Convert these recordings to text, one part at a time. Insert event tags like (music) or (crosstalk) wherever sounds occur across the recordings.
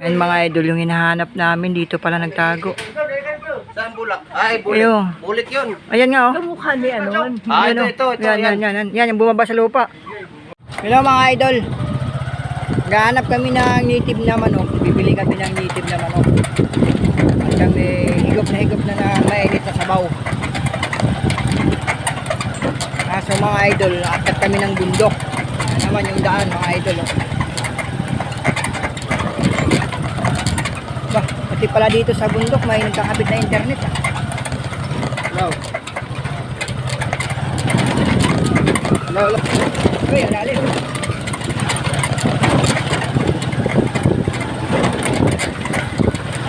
Ayan mga idol, yung hinahanap namin dito pala nagtago. Saan bulak? Ay, bulik. Ayun. Bulik yun. Ayan nga oh. Kamukha ni ano. Ah, ito, oh. ito, ito. Yan, yan, yan, yan, yan, yung bumaba sa lupa. Hello mga idol. Gahanap kami ng native na manok. Bibili kami ng native na manok. At kami higop na higop na na mainit na sabaw. Kaso mga idol, akat kami ng bundok. Yan naman yung daan mga idol. Oh. Pati pala dito sa bundok may nagkakabit na internet. Ah. Hello. Hello, hello. Uy, alalim.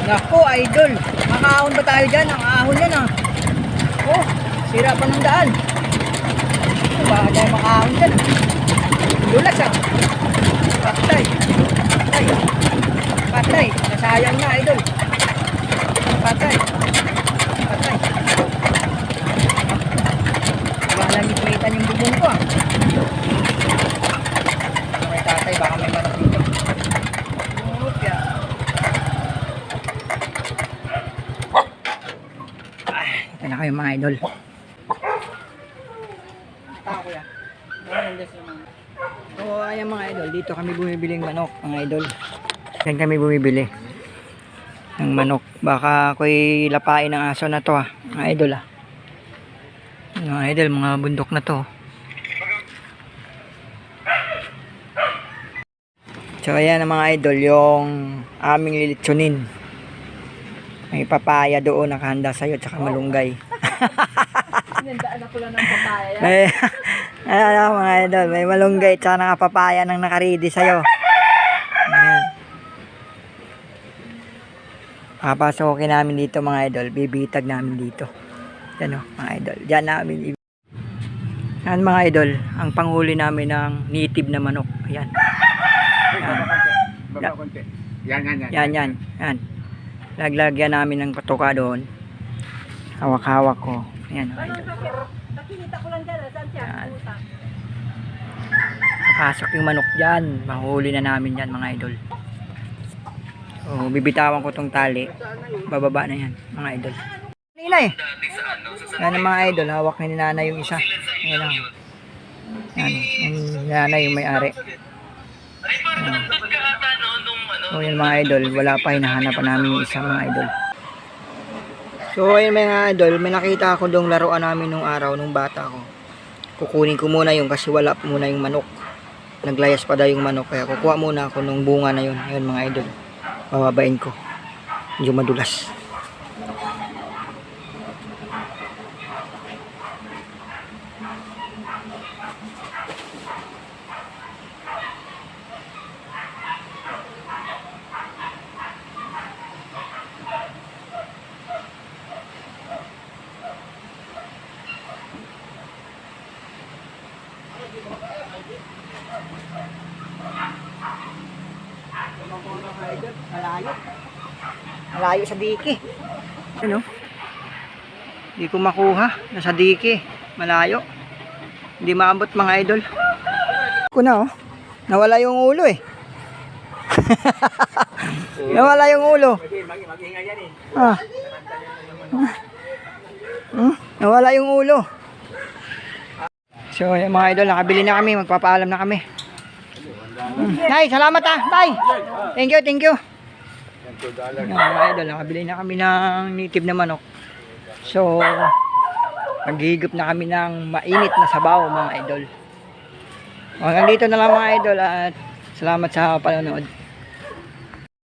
Nako, idol. Makahon ba tayo dyan? Ang ahon yan ah. Oh, sira pa ng daan. Baka tayo makahon dyan ah. Dulas ah. Patay. Patay. Patay. Nasayang na, idol. Patay. Patay. Baka nangititan yung bubong ko ah. May tatay, baka may manok dito. Ito na kayo mga idol. Tako ya. So, ayan mga idol, dito kami bumibili ng manok, mga idol. Yan kami bumibili ng manok. Baka ako'y lapain ng aso na to ah, mga idol ah. Mga idol, mga bundok na to. So ayan ang mga idol, yung aming lilitsunin. May papaya doon nakahanda sa'yo, tsaka malunggay. (laughs) Sinandaan ako lang ng papaya. (laughs) Ayan mga idol, may malunggay tsaka nakapapaya nang nakaredy sa'yo. Papasokin namin dito mga idol, bibitag namin dito. Yan o, mga idol. Diyan namin Yan mga idol, ang panghuli namin ng native na manok. Ayan. Baba konti. Yan, yan, yan. Yan, yan. Yan. Laglagyan namin ng patuka doon. Hawak-hawak ko. Ayan, mga idol. Nakikita ko lang dyan. Saan siya? Yan. Pasok yung manok dyan. Mahuli na namin yan mga idol. So, bibitawan ko tong tali. Bababa na yan mga idol. Nila eh. Yan ang mga idol. Hawak ni nanay yung isa. Yan lang. Yan. Yung nanay yung may-ari. Yan. So yun mga idol. Wala pa hinahanap pa namin yung isa mga idol. So ayun mga idol. May nakita ako dong laruan namin nung araw nung bata ko. Kukunin ko muna yung kasi wala muna yung manok naglayas pa daw yung manok kaya kukuha muna ako nung bunga na yun ayun mga idol bababain ko. Medyo madulas malayo. Malayo sa diki ano? Hindi ko makuha. Nasa diki malayo. Hindi maabot mga idol. Ko na oh. Nawala yung ulo eh. (laughs) Nawala yung ulo. Ah. Hmm, nawala yung ulo. So yung mga idol nakabili na kami. Magpapaalam na kami. Hmm. Tay, salamat ah. Tay. Thank you, thank you. Yan, mga idol, nakabili na kami ng native na manok. So, maghihigop na kami ng mainit na sabaw, mga idol. Hanggang dito na lang mga idol at salamat sa panonood.